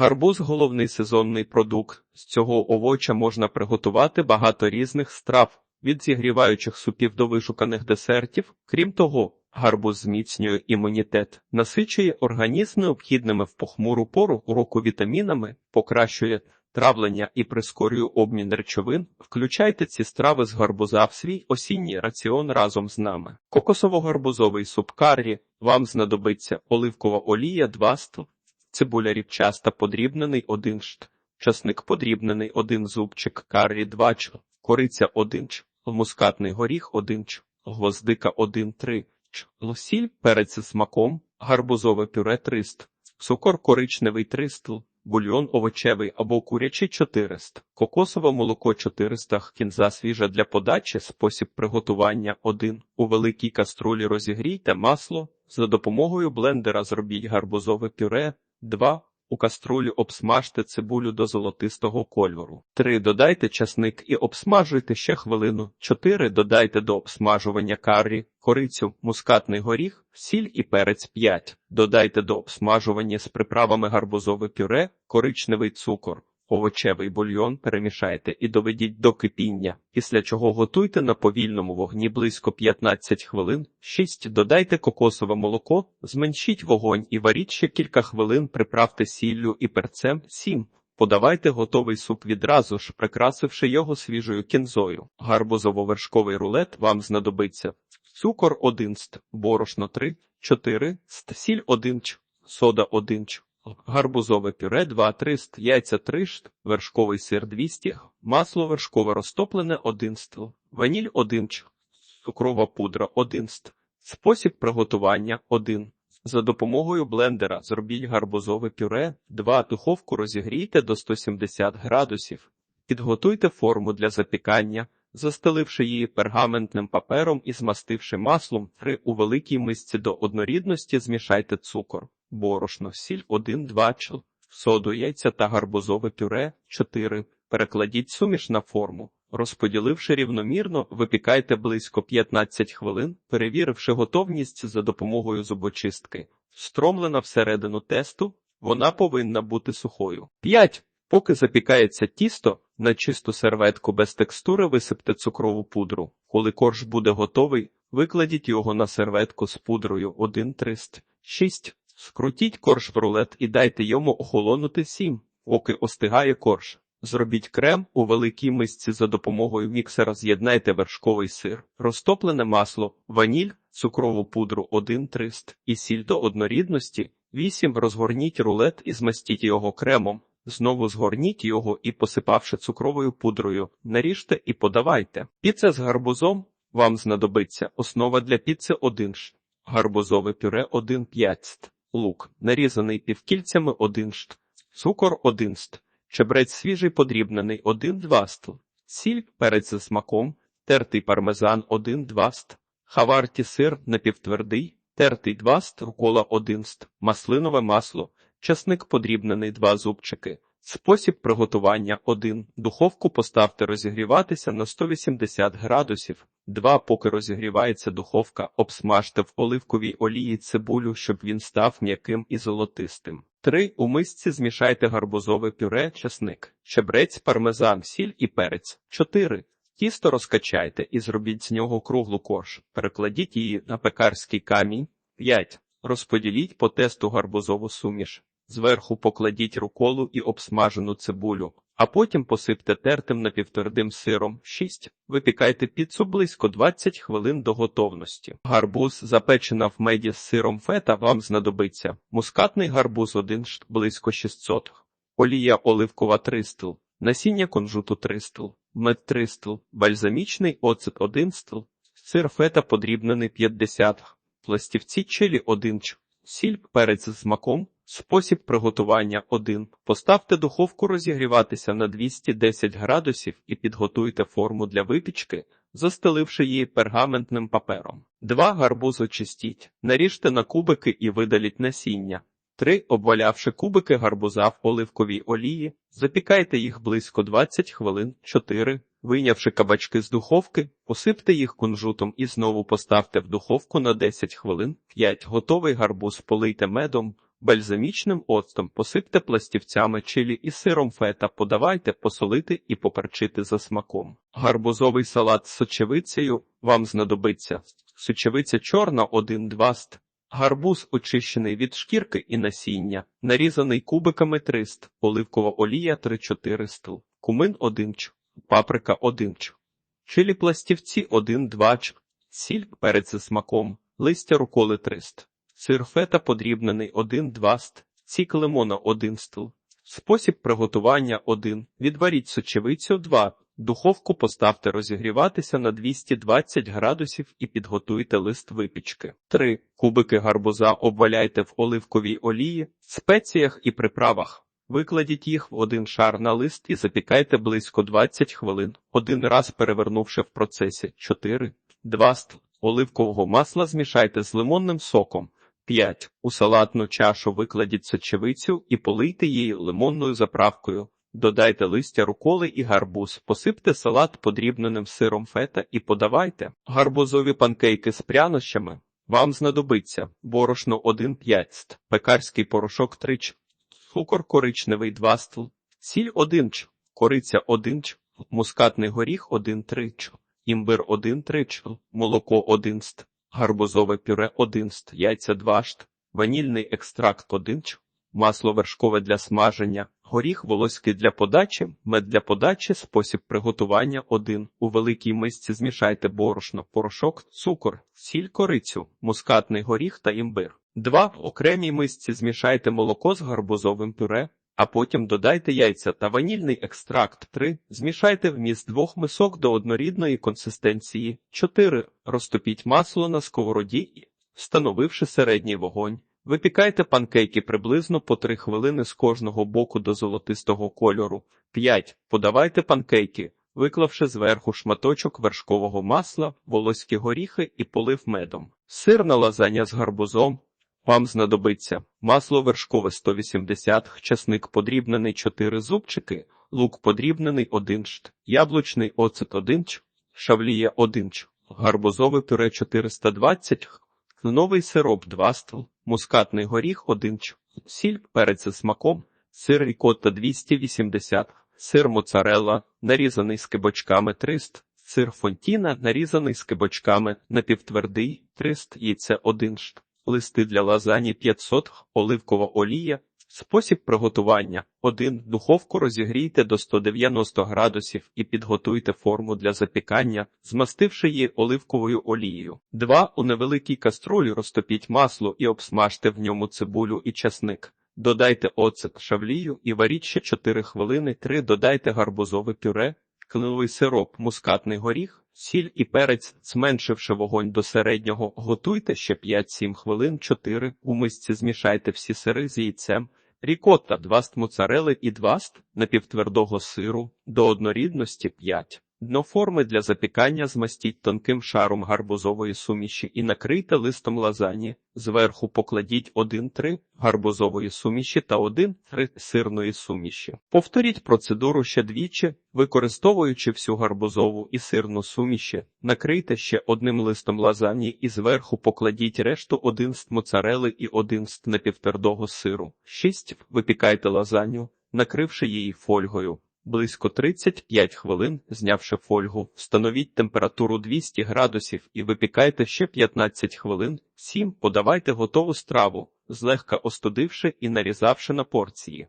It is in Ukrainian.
Гарбуз головний сезонний продукт. З цього овоча можна приготувати багато різних страв, від зігріваючих супів до вишуканих десертів. Крім того, гарбуз зміцнює імунітет, насичує організм необхідними в похмуру пору року вітамінами, покращує травлення і прискорює обмін речовин. Включайте ці страви з гарбуза в свій осінній раціон разом з нами. Кокосово-гарбузовий суп каррі. Вам знадобиться оливкова олія 2 ст, цибуля рівчаста подрібнений 1 шт, часник подрібнений 1 зубчик, каррі 2 ч, кориця 1 ч, мускатний горіх 1 ч, гвоздика 1-3 ч, лосіль, перець з смаком, гарбузове пюре 300, цукор коричневий 300, бульйон овочевий або курячий 400, кокосове молоко 400, кінза свіжа для подачі, спосіб приготування 1. У великій каструлі розігрійте масло, за допомогою блендера зробіть гарбузове пюре 2. У каструлі обсмажте цибулю до золотистого кольору. 3. Додайте часник і обсмажуйте ще хвилину. 4. Додайте до обсмажування каррі, корицю, мускатний горіх, сіль і перець 5. Додайте до обсмажування з приправами гарбузове пюре, коричневий цукор. Овочевий бульйон перемішайте і доведіть до кипіння, після чого готуйте на повільному вогні близько 15 хвилин. 6. Додайте кокосове молоко, зменшіть вогонь і варіть ще кілька хвилин, приправте сіллю і перцем. 7. Подавайте готовий суп відразу ж, прикрасивши його свіжою кінзою. Гарбузово-вершковий рулет вам знадобиться. Цукор 1 ст, борошно 3, 4 ст, сіль 1 ч, сода 1 ч, гарбузове пюре 2-3 ст, яйця 3 шт, вершковий сир 200, масло вершкове розтоплене 1 ст, ваніль 1 ч, цукрова пудра 1 ст. Спосіб приготування 1. За допомогою блендера зробіть гарбузове пюре, 2. Духовку розігрійте до 170 градусів. Підготуйте форму для запікання, застеливши її пергаментним папером і змастивши маслом 3. У великій мисці до однорідності змішайте цукор, борошно, сіль 1-2 чл, соду, яйця та гарбузове пюре 4. Перекладіть суміш на форму. Розподіливши рівномірно, випікайте близько 15 хвилин, перевіривши готовність за допомогою зубочистки. Стромлена всередину тесту, вона повинна бути сухою. 5. Поки запікається тісто, на чисту серветку без текстури висипте цукрову пудру. Коли корж буде готовий, викладіть його на серветку з пудрою 1-300. 6. Скрутіть корж в рулет і дайте йому охолонути 7. Поки остигає корж. Зробіть крем у великій мисці за допомогою міксера з'єднайте вершковий сир, розтоплене масло, ваніль, цукрову пудру 1-300 і сіль до однорідності. 8. Розгорніть рулет і змастіть його кремом. Знову згорніть його і, посипавши цукровою пудрою, наріжте і подавайте. Піца з гарбузом вам знадобиться основа для піци 1 шт, гарбузове пюре 1-5 ст, лук, нарізаний півкільцями 1 шт, цукор 1 ст. Чебрець свіжий подрібнений 1-2 ст, сіль, перець за смаком, тертий пармезан 1-2 ст, хаварті сир напівтвердий, тертий 2 ст, рукола 1 ст, маслинове масло, часник подрібнений 2 зубчики. Спосіб приготування 1. Духовку поставте розігріватися на 180 градусів. 2. Поки розігрівається духовка, обсмажте в оливковій олії цибулю, щоб він став м'яким і золотистим. 3. У мисці змішайте гарбузове пюре, часник, чебрець, пармезан, сіль і перець. 4. Тісто розкачайте і зробіть з нього круглу корж. Перекладіть її на пекарський камінь. 5. Розподіліть по тесту гарбузову суміш. Зверху покладіть руколу і обсмажену цибулю, а потім посипте тертим напівтвердим сиром. 6. Випікайте піцу близько 20 хвилин до готовності. Гарбуз, запечена в меді з сиром фета, вам знадобиться. Мускатний гарбуз 1 шт близько 600. Олія оливкова 3 стл. Насіння кунжуту 3 стл. Мед 3 стл. Бальзамічний оцет 1 стл. Сир фета подрібнений 50 Пластівці чилі 1 ч. Сіль, перець з смаком. Спосіб приготування 1. Поставте духовку розігріватися на 210 градусів і підготуйте форму для випічки, застеливши її пергаментним папером. 2. Гарбуз очистіть. Наріжте на кубики і видаліть насіння. 3. Обвалявши кубики гарбуза в оливковій олії, запікайте їх близько 20 хвилин. 4. Вийнявши кабачки з духовки, посипте їх кунжутом і знову поставте в духовку на 10 хвилин. 5. Готовий гарбуз полийте медом. Бальзамічним оцтом посипте пластівцями чилі і сиром фета, подавайте, посолити і поперчити за смаком. Гарбузовий салат з сочевицею вам знадобиться. Сочевиця чорна 1-2 ст. Гарбуз очищений від шкірки і насіння, нарізаний кубиками 300, оливкова олія 3-4 стл, кумин 1 ч, паприка 1 ч, чилі пластівці 1-2 ч, сіль, перець за смаком, листя руколи 300, сир фета подрібнений 1-2 ст, сік лимона 1 стл. Спосіб приготування 1. Відваріть сочевицю 2. Духовку поставте розігріватися на 220 градусів і підготуйте лист випічки. 3. Кубики гарбуза обваляйте в оливковій олії, спеціях і приправах. Викладіть їх в один шар на лист і запікайте близько 20 хвилин, один раз перевернувши в процесі 4. 2 стл. Оливкового масла змішайте з лимонним соком. 5. У салатну чашу викладіть сочевицю і полийте її лимонною заправкою. Додайте листя руколи і гарбуз, посипте салат подрібненим сиром фета і подавайте. Гарбузові панкейки з прянощами. Вам знадобиться борошно 1,5 ст, пекарський порошок 3 ч, цукор коричневий 2 стл, сіль 1 ч, кориця 1 ч, мускатний горіх 1,3 ч, імбир 1,3 ч, молоко 1 ст, гарбузове пюре 1 ст, яйця 2 шт, ванільний екстракт 1 ч, масло вершкове для смаження, горіх волоський для подачі, мед для подачі, спосіб приготування 1. У великій мисці змішайте борошно, порошок, цукор, сіль, корицю, мускатний горіх та імбир. 2. В окремій мисці змішайте молоко з гарбузовим пюре, а потім додайте яйця та ванільний екстракт 3. Змішайте вміст двох мисок до однорідної консистенції. 4. Розтопіть масло на сковороді, встановивши середній вогонь. Випікайте панкейки приблизно по 3 хвилини з кожного боку до золотистого кольору. 5. Подавайте панкейки, виклавши зверху шматочок вершкового масла, волоські горіхи і полив медом. Сирна лазання з гарбузом. Вам знадобиться масло вершкове 180, часник подрібнений 4 зубчики, лук подрібнений 1 шт, яблучний оцет 1 ч, шавліє 1 ч, гарбузове пюре 420 х, Новий сироп 2 стл, мускатний горіх 1 ч, сіль, перець за смаком, сир рікотта 280, сир моцарелла, нарізаний з кибочками 300, сир фонтіна, нарізаний з кибочками, напівтвердий 300, яйце 1 шт, листи для лазані 500, оливкова олія. Спосіб приготування 1. Духовку розігрійте до 190 градусів і підготуйте форму для запікання, змастивши її оливковою олією. 2. У невеликій каструлі розтопіть масло і обсмажте в ньому цибулю і часник. Додайте оцет шавлію і варіть ще 4 хвилини. 3. Додайте гарбузове пюре, кленовий сироп, мускатний горіх, сіль і перець, зменшивши вогонь до середнього, готуйте ще 5-7 хвилин. 4. У мисці змішайте всі сири з яйцем. Рікотта 2 ст моцарели і 2 ст напівтвердого сиру до однорідності 5. Дно форми для запікання змастіть тонким шаром гарбузової суміші і накрийте листом лазані. Зверху покладіть 1-3 гарбузової суміші та 1-3 сирної суміші. Повторіть процедуру ще двічі, використовуючи всю гарбузову і сирну суміші, накрийте ще одним листом лазані і зверху покладіть решту 1 ст моцарели і 1 ст напівтвердого сиру. 6. Випікайте лазаню, накривши її фольгою. Близько 35 хвилин, знявши фольгу, встановіть температуру 200 градусів і випікайте ще 15 хвилин. 7. Подавайте готову страву, злегка остудивши і нарізавши на порції.